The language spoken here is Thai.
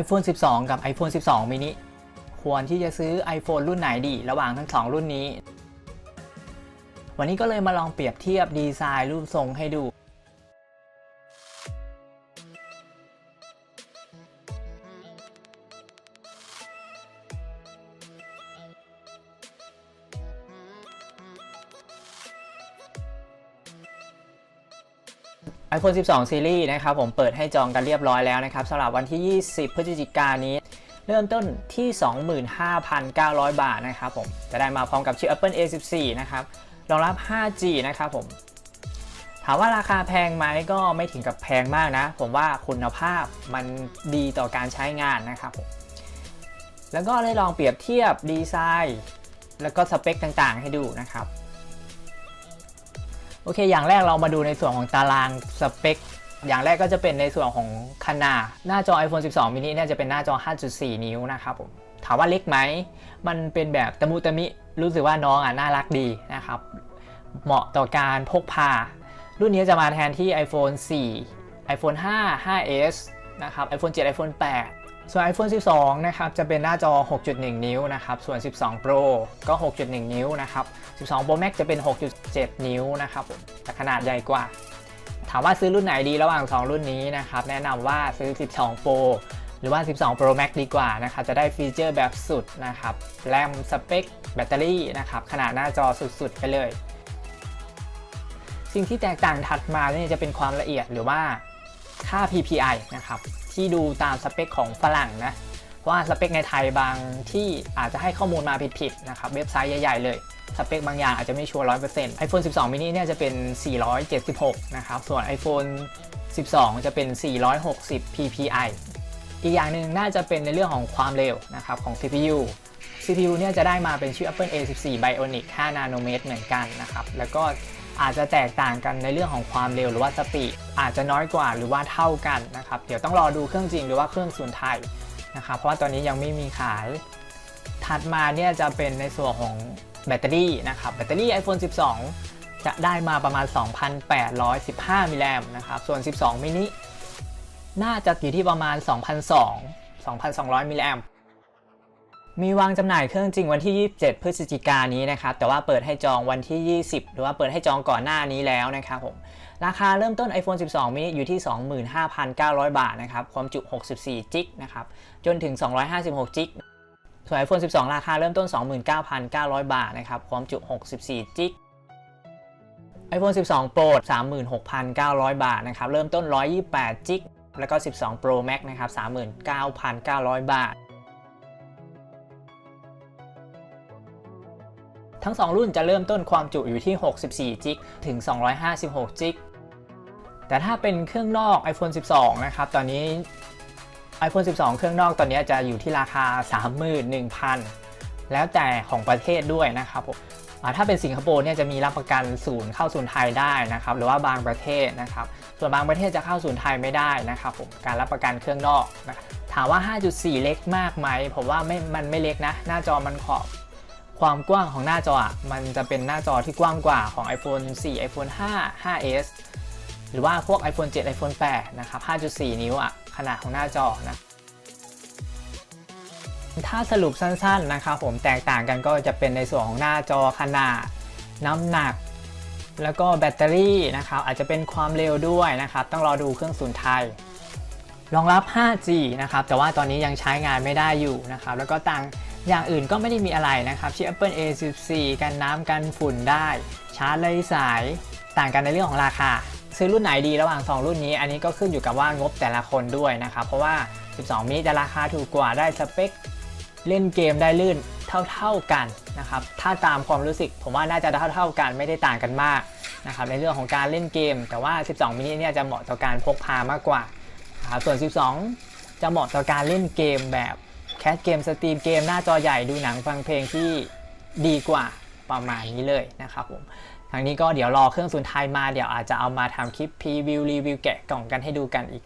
iPhone 12 กับ iPhone 12 mini ควรที่จะซื้อ iPhone รุ่นไหนดีระหว่างทั้งสองรุ่นนี้ วันนี้ก็เลยมาลองเปรียบเทียบดีไซน์รูปทรงให้ดู iPhone 12 Series นะครับผมเปิดให้จองกันเรียบร้อยแล้วนะครับสำหรับวันที่ 20 พฤศจิกายนนี้ เริ่มต้นที่ 25,900 บาทนะครับผมจะได้มาพร้อมกับชิป Apple A14 นะครับรองรับ 5G นะครับผมถามว่าราคาแพงไหมก็ไม่ถึงกับแพงมากนะ ผมว่าคุณภาพมันดีต่อการใช้งานนะครับผมแล้วก็เลยลองเปรียบเทียบดีไซน์ แล้วก็สเปคต่างๆ ให้ดูนะครับ โอเค อย่างแรกเรามาดูในส่วนของตารางสเปค อย่างแรกก็จะเป็นในส่วนของขนาดหน้าจอ iPhone 12 mini เนี่ยจะเป็นหน้าจอ 5.4 นิ้วนะครับผม ถามว่าเล็กไหม มันเป็นแบบตะมุตะมิ รู้สึกว่าน้องอะน่ารักดีนะครับ เหมาะต่อการพกพา รุ่นนี้จะมาแทนที่ iPhone 4 iPhone 5 5s นะครับ iPhone 7 iPhone 8 ส่วน iPhone 12 นะครับ จะเป็นหน้าจอ 6.1 นิ้วนะครับ ส่วน 12 Pro ก็ 6.1 นิ้วนะครับ 12 Pro Max จะเป็น 6.7 นิ้วนะครับผมแต่ขนาดใหญ่กว่า ถามว่าซื้อรุ่นไหนดีระหว่าง 2 รุ่นนี้นะครับ แนะนำว่าซื้อ 12 Pro หรือว่า 12 Pro Max ดีกว่านะครับ จะได้ฟีเจอร์แบบสุดนะครับ แรม สเปค แบตเตอรี่นะครับ ขนาดหน้าจอสุดๆ ไปเลย สิ่งที่แตกต่างถัดมาเนี่ยจะเป็นความละเอียดหรือว่า ค่า PPI นะครับที่ดูตามสเปคของฝรั่งนะเพราะว่าสเปคในไทยบางที่อาจจะให้ข้อมูลมาผิดๆนะครับเว็บไซต์ใหญ่ๆเลยสเปคบางอย่างอาจจะไม่ชัวร์100% iPhone 12 mini เนี่ยจะเป็น 476 นะครับ ส่วน iPhone 12 จะเป็น 460 PPI อีกอย่างหนึ่งน่าจะเป็นในเรื่องของความเร็วนะครับของ CPU CPU เนี่ยจะได้มาเป็นชื่อ Apple A14 Bionic 5นาโนเมตรเหมือนกันนะครับ แล้วก็ อาจจะแตกต่างกันในเรื่องของความเร็วหรือว่าสปีดอาจจะน้อยกว่าหรือว่าเท่ากันนะครับเดี๋ยวต้องรอดูเครื่องจริงหรือว่าเครื่องศูนไทยนะครับเพราะว่าตอนนี้ยังไม่มีขาย ถัดมาเนี่ยจะเป็นในส่วนของแบตเตอรี่นะครับแบตเตอรี่ iPhone 12 จะได้มาประมาณ 2,815 มิลลิแอมนะครับส่วน 12 มินิน่าจะอยู่ที่ประมาณ 2,200 2,200 มิลลิแอม มีวางจำหน่ายเครื่องจริงวันที่ 27 พฤศจิกายนนี้นะครับ แต่ว่าเปิดให้จองวันที่ 20 หรือว่าเปิดให้จองก่อนหน้านี้แล้วนะครับผม ราคาเริ่มต้น iPhone 12 mini อยู่ที่ 25,900 บาทนะครับ ความจุ 64 จิกนะครับ จนถึง 256 จิก ส่วน iPhone 12 ราคาเริ่มต้น 29,900 บาทนะครับ ความจุ 64 จิก iPhone 12 Pro 36,900 บาทนะครับ เริ่มต้น 128 จิก แล้วก็ 12 Pro Max นะครับ 39,900 บาท ทั้ง 2 รุ่นจะเริ่มต้นความจุอยู่ที่ 64 จิกถึง 256 จิก แต่ถ้าเป็นเครื่องนอก iPhone 12 นะครับ ตอนนี้ iPhone 12 เครื่องนอกตอนนี้จะอยู่ที่ราคา 31,000 แล้วแต่ของประเทศด้วยนะครับผมถ้าเป็นสิงคโปร์เนี่ยจะมีรับประกันศูนย์เข้าศูนย์ไทยได้นะครับหรือว่าบางประเทศนะครับ ส่วนบางประเทศจะเข้าศูนย์ไทยไม่ได้นะครับผมการรับประกันเครื่องนอกนะถามว่า 5.4 เล็กมากไหม ผมว่าไม่มันไม่เล็กนะ หน้าจอมันขอบ ความกว้างของหน้าจออะมันจะเป็นหน้าจอที่กว้างกว่าของ iPhone 4 iPhone 5 5s หรือว่าพวก iPhone 7 iPhone 8 นะครับ 5.4 นิ้วอะขนาดของหน้าจอนะ ถ้าสรุปสั้นๆนะครับผมแตกต่างกันก็จะเป็นในส่วนของหน้าจอขนาด น้ำหนัก แล้วก็แบตเตอรี่นะครับอาจจะเป็นความเร็วด้วยนะครับ ต้องรอดูเครื่องศูนย์ไทยรองรับ 5G นะครับ แต่ว่าตอนนี้ยังใช้งานไม่ได้อยู่นะครับ แล้วก็ต่าง อย่างอื่นก็ไม่ได้มีอะไรนะครับชิป Apple A14 กันน้ำกันฝุ่นได้ ชาร์จไร้สายต่างกันในเรื่องของราคา ซื้อรุ่นไหนดีระหว่าง 2 รุ่นนี้ อันนี้ก็ขึ้นอยู่กับว่างบแต่ละคนด้วยนะครับเพราะว่า 12 มิจะราคาถูกกว่าได้สเปค เล่นเกมได้ลื่นเท่าๆกันนะครับถ้าตามความรู้สึก ผมว่าน่าจะเท่าๆกันไม่ได้ต่างกันมากนะครับในเรื่องของการเล่นเกม แต่ว่า 12 มินิเนี่ยจะเหมาะต่อการพกพามากกว่าครับส่วน 12 จะเหมาะต่อการเล่นเกมแบบ แคสเกมสตรีมเกมหน้าจอใหญ่ดูหนังฟังเพลงที่ดีกว่าประมาณนี้เลยนะครับผมทางนี้ก็เดี๋ยวรอเครื่องสุนทายมาเดี๋ยวอาจจะเอามาทำคลิปพรีวิวรีวิวแกะกล่องกันให้ดูกันอีก